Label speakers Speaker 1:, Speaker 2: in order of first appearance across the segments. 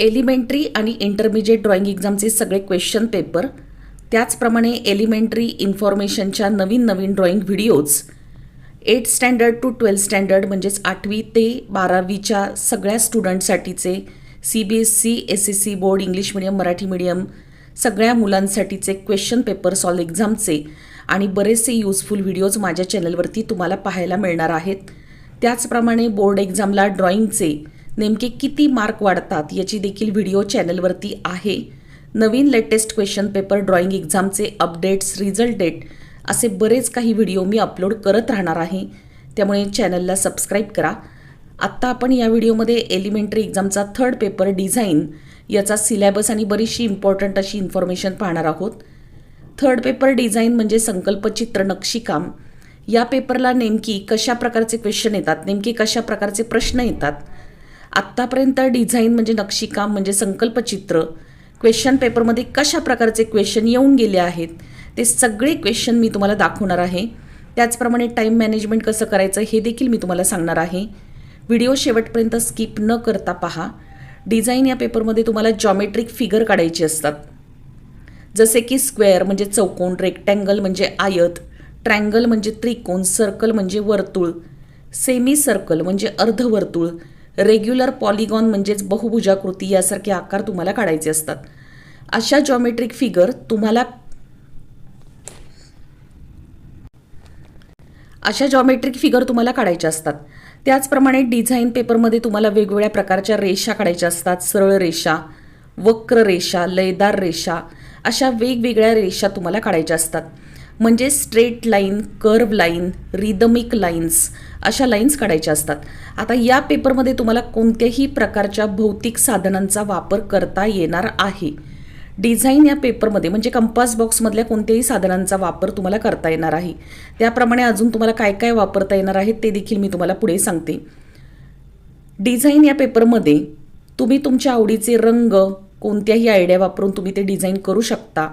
Speaker 1: Elementary आणि intermediate drawing एक्झामचे सगळे question paper त्याचप्रमाणे एलिमेंटरी इन्फॉर्मेशनच्या नवीन नवीन drawing videos eight standard to twelfth standard म्हणजेच आठवी ते बारावीच्या सगळ्या स्टुडंटसाठीचे C B S C S S C board English medium Marathi medium सगळ्या मुलांसाठीचे क्वेश्चन पेपर सॉल्व एक्झामचे आणि बरेचसे यूजफुल व्हिडिओज माझ्या चॅनलवरती तुम्हाला पाहायला मिळणार आहेत. त्याचप्रमाणे बोर्ड एक्झामला ड्रॉइंगचे नेमके किती मार्क वाढतात याची देखील व्हिडिओ चॅनलवरती आहे. नवीन लेटेस्ट क्वेश्चन पेपर ड्रॉइंग एक्झामचे अपडेट्स रिझल्ट डेट असे बरेच काही व्हिडिओ मी अपलोड करत राहणार आहे. त्यामुळे चॅनलला सबस्क्राईब करा. आत्ता आपण या व्हिडिओमध्ये एलिमेंटरी एक्झामचा थर्ड पेपर डिझाईन याचा सिलॅबस आणि बरीचशी इम्पॉर्टंट अशी इन्फॉर्मेशन पाहणार आहोत. थर्ड पेपर डिझाईन म्हणजे संकल्पचित्र नक्षीकाम. या पेपरला नेमकी कशा प्रकारचे क्वेश्चन येतात नेमके कशा प्रकारचे प्रश्न येतात आत्तापर्यंत डिझाईन म्हणजे नक्षीकाम म्हणजे संकल्पचित्र क्वेश्चन पेपरमध्ये कशा प्रकारचे क्वेश्चन येऊन गेले आहेत ते सगळे क्वेश्चन मी तुम्हाला दाखवणार आहे. त्याचप्रमाणे टाईम मॅनेजमेंट कसं करायचं हे देखील मी तुम्हाला सांगणार आहे. व्हिडिओ शेवटपर्यंत स्किप न करता पहा. डिझाईन या पेपरमध्ये तुम्हाला जॉमेट्रिक फिगर काढायची असतात. जसे की स्क्वेअर म्हणजे चौकोन रेक्टँगल म्हणजे आयत ट्रँगल म्हणजे त्रिकोण सर्कल म्हणजे वर्तुळ सेमी सर्कल म्हणजे अर्धवर्तुळ रेग्युलर पॉलिगॉन म्हणजेच बहुभुजाकृती यासारखे आकार तुम्हाला काढायचे असतात. अशा जॉमेट्रिक फिगर तुम्हाला अशा जॉमेट्रिक फिगर तुम्हाला काढायच्या असतात. त्याचप्रमाणे डिझाईन पेपरमध्ये तुम्हाला वेगवेगळ्या प्रकारच्या रेषा काढायच्या असतात. सरळ रेषा वक्र रेषा लयदार रेषा अशा वेगवेगळ्या रेषा तुम्हाला काढायच्या असतात. म्हणजे straight line curve line rhythmic lines अशा लाईन्स काढायच्या असतात. आता या पेपरमध्ये तुम्हाला कोणत्याही प्रकारच्या भौतिक साधनांचा वापर करता येणार आहे. डिझाईन या पेपरमध्ये म्हणजे कंपास बॉक्समधल्या कोणत्याही साधनांचा वापर तुम्हाला करता येणार आहे. त्याप्रमाणे अजून तुम्हाला काय काय वापरता येणार आहे ते देखील मी तुम्हाला पुढे सांगते. डिझाईन या पेपरमध्ये तुम्ही तुमच्या आवडीचे रंग कोणत्याही आयडिया वापरून तुम्ही ते डिझाईन करू शकता.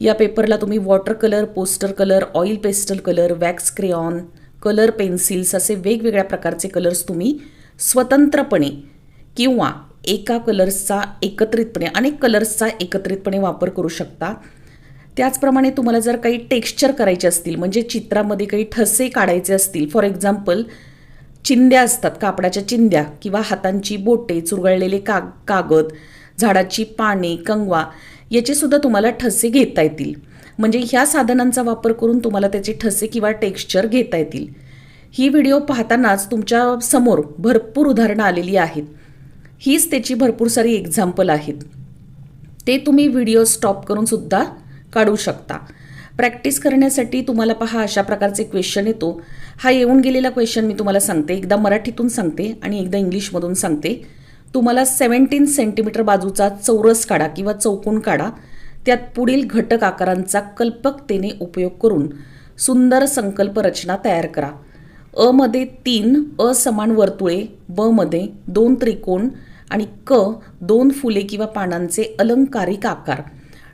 Speaker 1: या पेपरला तुम्ही water colour poster colour oil pastel colour wax crayon colour pencils असे वेगवेगळ्या प्रकारचे कलर्स तुम्ही स्वतंत्रपणे किंवा एका कलर्सचा एकत्रितपणे अनेक कलर्सचा एकत्रितपणे वापर करू शकता. त्याचप्रमाणे तुम्हाला जर काही टेक्स्चर करायचे असतील म्हणजे चित्रामध्ये काही ठसे काढायचे असतील फॉर एक्झाम्पल चिंद्या असतात कापडाच्या चिंद्या किंवा हातांची बोटे चुरगळलेले का कागद झाडाची पाने कंगवा याचेसुद्धा तुम्हाला ठसे घेता येतील. म्हणजे ह्या साधनांचा वापर करून तुम्हाला त्याचे ठसे किंवा टेक्स्चर घेता येतील. ही व्हिडिओ पाहतानाच तुमच्यासमोर भरपूर उदाहरणं आलेली आहेत. हीच त्याची भरपूर सारी एक्झाम्पल आहेत. ते तुम्ही व्हिडिओ स्टॉप करूनसुद्धा काढू शकता. प्रॅक्टिस करण्यासाठी तुम्हाला पहा अशा प्रकारचे क्वेश्चन येतो. हा येऊन गेलेला क्वेश्चन मी तुम्हाला सांगते एकदा मराठीतून सांगते आणि एकदा इंग्लिशमधून सांगते. तुम्हाला सेवन्टीन सेंटीमीटर बाजूचा चौरस काढा किंवा चौकोन काढा. त्यात पुढील घटक आकारांचा कल्पकतेने उपयोग करून सुंदर संकल्प रचना तयार करा. अ मध्ये तीन असमान वर्तुळे ब मध्ये दोन त्रिकोण आणि क दोन फुले किंवा पानांचे अलंकारिक आकार.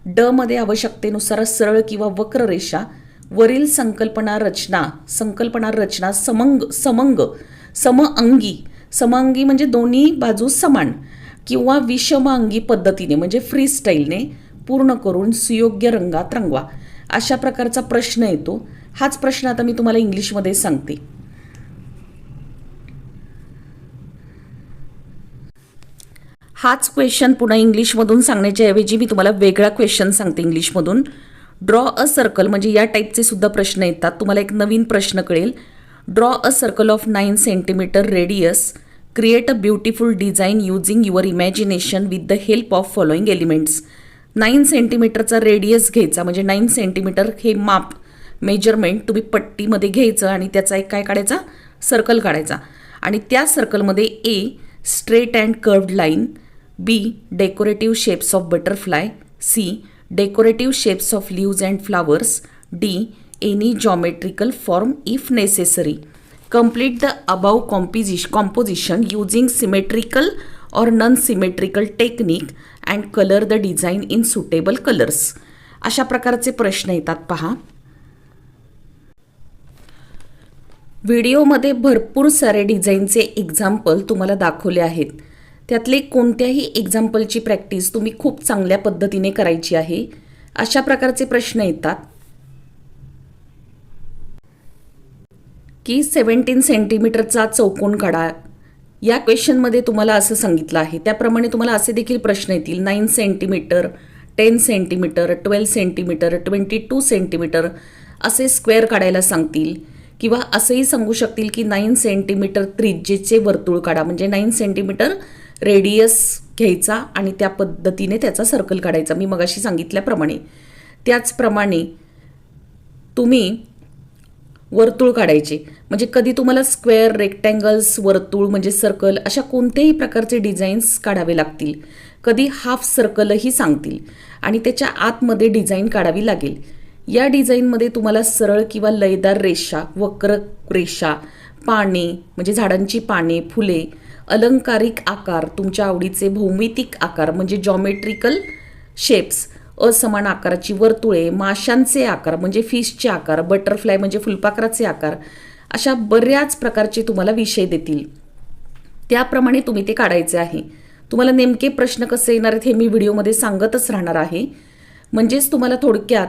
Speaker 1: ड मध्ये आवश्यकतेनुसार सरळ किंवा वक्र रेषा वरील संकल्पना रचना संकल्पना रचना समंग समंग समअंगी समांगी म्हणजे दोन्ही बाजू समान किंवा विषमांगी पद्धतीने म्हणजे फ्री स्टाईलने पूर्ण करून सुयोग्य रंगात रंगवा. अशा प्रकारचा प्रश्न येतो. हाच प्रश्न आता मी तुम्हाला इंग्लिशमध्ये सांगते. हाच क्वेश्चन पुन्हा इंग्लिशमधून सांगण्याच्या ऐवजी मी तुम्हाला वेगळा क्वेश्चन सांगते इंग्लिशमधून. ड्रॉ अ सर्कल म्हणजे या टाईपचे सुद्धा प्रश्न येतात. तुम्हाला एक नवीन प्रश्न कळेल. Draw a circle of nine centimetre radius create a beautiful design using your imagination with the help of following elements nine सेंटीमीटरचा radius घ्यायचा म्हणजे नाईन सेंटीमीटर हे माप मेजरमेंट तुम्ही पट्टीमध्ये घ्यायचं आणि त्याचा एक काय काढायचा? सर्कल काढायचा. आणि त्या सर्कलमध्ये A straight and curved line B decorative shapes of butterfly C decorative shapes of leaves and flowers D any geometrical form if necessary complete the above composition composition using symmetrical or non-symmetrical technique and color the design in suitable colors. अशा प्रकारचे प्रश्न येतात पहा. व्हिडिओमध्ये भरपूर सारे डिझाईनचे example तुम्हाला दाखवले आहेत. त्यातले कोणत्याही एक्झाम्पलची प्रॅक्टिस तुम्ही खूप चांगल्या पद्धतीने करायची आहे. अशा प्रकारचे प्रश्न येतात. की सेवन्टीन सेंटीमीटरचा चौकोन काढा. या क्वेश्चनमध्ये तुम्हाला असं सांगितलं आहे. त्याप्रमाणे तुम्हाला असे देखील प्रश्न येतील. Nine centimetre ten centimetre twelve centimetre twenty two centimetre असे स्क्वेअर काढायला सांगतील किंवा असंही सांगू शकतील की नाईन सेंटीमीटर त्रिज्येचे वर्तुळ काढा. म्हणजे नाईन सेंटीमीटर रेडियस घ्यायचा आणि त्या पद्धतीने त्याचा सर्कल काढायचा. मी मगाशी सांगितल्याप्रमाणे. त्याचप्रमाणे तुम्ही वर्तुळ काढायचे. म्हणजे कधी तुम्हाला स्क्वेअर रेक्टँगल्स वर्तुळ म्हणजे सर्कल अशा कोणत्याही प्रकारचे डिझाईन्स काढावे लागतील. कधी हाफ सर्कलही सांगतील. आणि त्याच्या आतमध्ये डिझाईन काढावी लागेल. या डिझाईनमध्ये तुम्हाला सरळ किंवा लयदार रेषा वक्र रेषा पाने म्हणजे झाडांची पाने फुले अलंकारिक आकार तुमच्या आवडीचे भौमितिक आकार म्हणजे जॉमेट्रिकल शेप्स असमान आकाराची वर्तुळे माशांचे आकार म्हणजे फिशचे आकार बटरफ्लाय म्हणजे फुलपाखराचे आकार अशा बऱ्याच प्रकारचे तुम्हाला विषय देतील. त्याप्रमाणे तुम्ही ते काढायचे आहे. तुम्हाला नेमके प्रश्न कसे येणार आहेत हे मी व्हिडिओमध्ये सांगतच राहणार आहे. म्हणजेच तुम्हाला थोडक्यात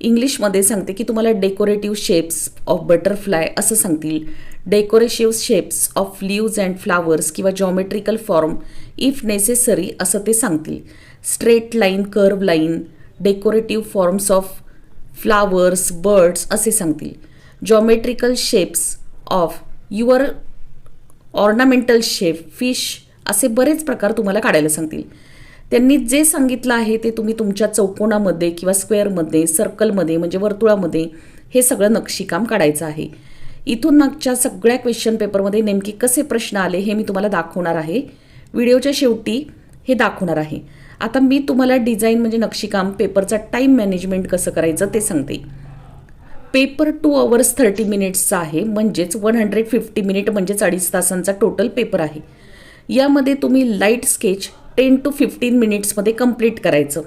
Speaker 1: इंग्लिशमध्ये सांगते की तुम्हाला डेकोरेटिव्ह शेप्स ऑफ बटरफ्लाय असं सांगतील. Decorative shapes of leaves and flowers किंवा जॉमेट्रिकल फॉर्म इफ नेसेसरी असं ते सांगतील. Straight line curve line decorative forms of flowers birds असे सांगतील. Geometrical shapes of your ornamental shape fish असे बरेच प्रकार तुम्हाला काढायला सांगतील. त्यांनी जे सांगितलं आहे ते तुम्ही तुमच्या चौकोनामध्ये किंवा स्क्वेअरमध्ये सर्कलमध्ये म्हणजे वर्तुळामध्ये हे सगळं नक्षीकाम काढायचं आहे. इथून मागच्या सगळ्या क्वेश्चन पेपरमध्ये नेमके कसे प्रश्न आले हे मी तुम्हाला दाखवणार आहे. व्हिडिओच्या शेवटी हे दाखवणार आहे. आता मी तुम्हाला डिझाईन म्हणजे नक्षीकाम पेपरचा टाईम मॅनेजमेंट कसं करायचं ते सांगते. पेपर टू अवर्स थर्टी मिनिट्सचा आहे म्हणजेच वन हंड्रेड फिफ्टी मिनिट म्हणजेच अडीच तासांचा टोटल पेपर आहे. यामध्ये तुम्ही light sketch ten to fifteen मिनिट्समध्ये complete करायचं.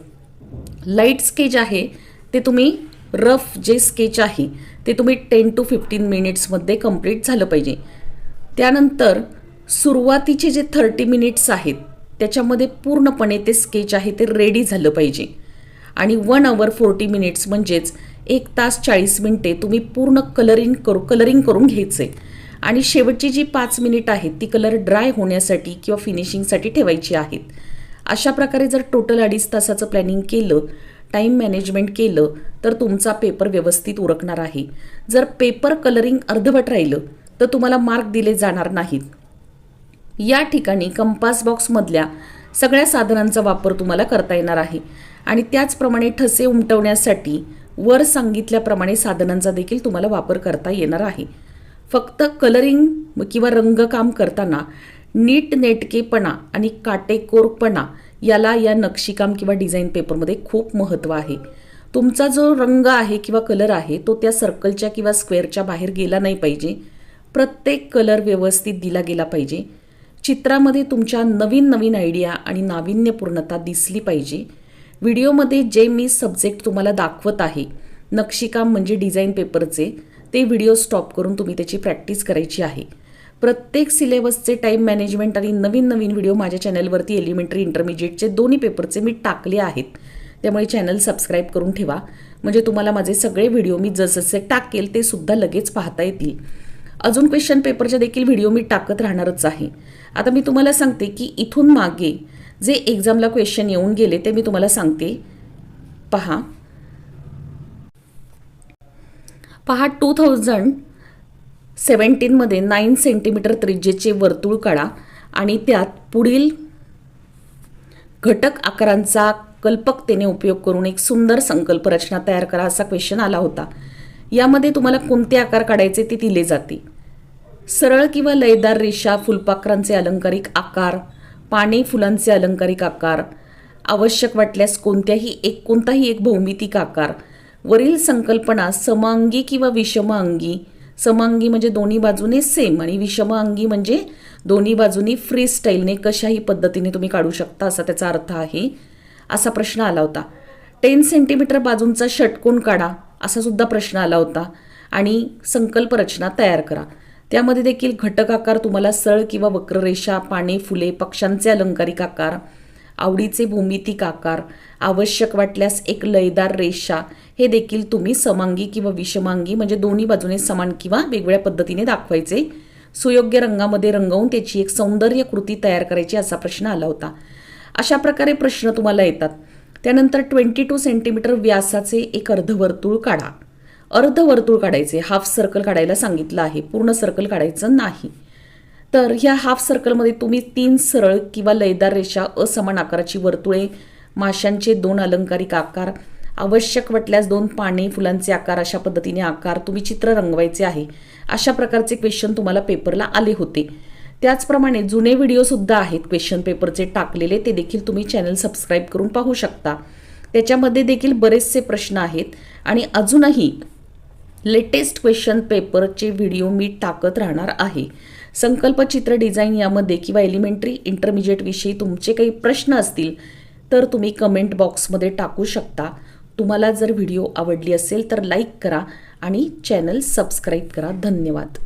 Speaker 1: लाइट स्केच आहे ते तुम्ही रफ जे स्केच आहे ते तुम्ही टेन टू फिफ्टीन मिनिट्समध्ये कंप्लीट झालं पाहिजे. त्यानंतर सुरुवातीचे जे थर्टी मिनिट्स आहेत त्याच्यामध्ये पूर्णपणे ते स्केच आहे ते रेडी झालं पाहिजे. आणि वन आवर फोर्टी मिनिट्स म्हणजेच एक तास चाळीस मिनटे तुम्ही पूर्ण कलरिंग करू कलरिंग करून घ्यायचे. आणि शेवटची जी पाच मिनिट आहेत ती कलर ड्राय होण्यासाठी किंवा फिनिशिंगसाठी ठेवायची आहेत. अशा प्रकारे जर टोटल अडीच तासाचं प्लॅनिंग केलं टाईम मॅनेजमेंट केलं तर तुमचा पेपर व्यवस्थित उरकणार आहे. जर पेपर कलरिंग अर्धवट राहिलं तर तुम्हाला मार्क दिले जाणार नाहीत. या ठिकाणी कंपास बॉक्समधल्या सगळ्या साधनांचा वापर तुम्हाला करता येणार आहे. आणि त्याचप्रमाणे ठसे उमटवण्यासाठी वर सांगितल्याप्रमाणे साधनांचा देखील तुम्हाला वापर करता येणार आहे. फक्त कलरिंग किंवा रंगकाम करताना नीट नेटकेपणा आणि काटेकोरपणा याला या नक्षीकाम किंवा डिझाईन पेपरमध्ये खूप महत्त्व आहे. तुमचा जो रंग आहे किंवा कलर आहे तो त्या सर्कलच्या किंवा स्क्वेअरच्या बाहेर गेला नाही पाहिजे. प्रत्येक कलर व्यवस्थित दिला गेला पाहिजे. चित्रामध्ये तुमच्या नवीन नवीन आयडिया आणि नाविन्यपूर्णता दिसली पाहिजे. व्हिडिओमध्ये जे मी सब्जेक्ट तुम्हाला दाखवत आहे नक्षीकाम म्हणजे डिझाईन पेपरचे ते व्हिडिओ स्टॉप करून तुम्ही त्याची प्रॅक्टिस करायची आहे. प्रत्येक सिलेबसचे टाईम मॅनेजमेंट आणि नवीन नवीन व्हिडिओ माझ्या चॅनलवरती एलिमेंटरी इंटरमिजिएटचे दोन्ही पेपरचे मी टाकले आहेत. त्यामुळे चॅनल सबस्क्राईब करून ठेवा. म्हणजे तुम्हाला माझे सगळे व्हिडिओ मी जसजसे टाकेल ते सुद्धा लगेच पाहता येतील. अजून क्वेश्चन पेपरच्या देखील व्हिडिओ मी टाकत राहणारच आहे. आता मी तुम्हाला सांगते की इथून मागे जे एक्झामला क्वेश्चन येऊन गेले ते मी तुम्हाला सांगते. पहा. पहा टू थाउजंड सेवन्टीनमध्ये नाईन सेंटीमीटर त्रिज्येचे वर्तुळ काढा आणि त्यात पुढील घटक आकारांचा कल्पकतेने उपयोग करून एक सुंदर संकल्प रचना तयार करा असा क्वेश्चन आला होता. यामध्ये तुम्हाला कोणते आकार काढायचे ते दिले जाते. सरळ किंवा लयदार रेषा फुलपाखरांचे अलंकारिक आकार पाने फुलांचे अलंकारिक आकार आवश्यक वाटल्यास कोणत्याही एक कोणताही एक भौमितिक आकार. वरील संकल्पना समांगी किंवा विषमांगी. समांगी म्हणजे दोन्ही बाजूने सेम आणि विषमांगी म्हणजे दोन्ही बाजूनी फ्री स्टाईलने कशाही पद्धतीने तुम्ही काढू शकता असा त्याचा अर्थ आहे. असा प्रश्न आला होता. टेन सेंटीमीटर बाजूंचा षटकोन काढा असा सुद्धा प्रश्न आला होता. आणि संकल्प रचना तयार करा. त्यामध्ये देखील घटक आकार तुम्हाला सळ किंवा वक्ररेषा पाने फुले पक्ष्यांचे अलंकारिक आकार आवडीचे भूमितिक आकार आवश्यक वाटल्यास एक लयदार रेषा हे देखील तुम्ही समांगी किंवा विषमांगी म्हणजे दोन्ही बाजूने समान किंवा वेगवेगळ्या पद्धतीने दाखवायचे. सुयोग्य रंगामध्ये रंगवून त्याची एक सौंदर्य कृती तयार करायची असा प्रश्न आला होता. अशा प्रकारे प्रश्न तुम्हाला येतात. त्यानंतर ट्वेंटी टू सेंटीमीटर व्यासाचे एक अर्धवर्तुळ काढा. अर्धवर्तुळ काढायचे हाफ सर्कल काढायला सांगितलं आहे. पूर्ण सर्कल काढायचं नाही. तर ह्या हाफ सर्कलमध्ये तुम्ही तीन सरळ किंवा लयदार रेषा असमान आकाराची वर्तुळे माशांचे दोन अलंकारिक आकार आवश्यक वाटल्यास दोन पाने फुलांचे आकार अशा पद्धतीने आकार तुम्ही चित्र रंगवायचे आहे. अशा प्रकारचे क्वेश्चन तुम्हाला पेपरला आले होते. त्याचप्रमाणे जुने व्हिडिओसुद्धा आहेत क्वेश्चन पेपरचे टाकलेले ते देखील तुम्ही चॅनल सबस्क्राईब करून पाहू शकता. त्याच्यामध्ये देखील बरेचसे प्रश्न आहेत आणि अजूनही लेटेस्ट क्वेश्चन पेपरचे व्हिडिओ मी टाकत राहणार आहे. संकल्पचित्र डिझाईन यामध्ये किंवा एलिमेंटरी इंटरमिजिएटविषयी तुमचे काही प्रश्न असतील तर तुम्ही कमेंट बॉक्समध्ये टाकू शकता. तुम्हाला जर व्हिडिओ आवडली असेल तर लाईक करा आणि चॅनल सबस्क्राईब करा. धन्यवाद.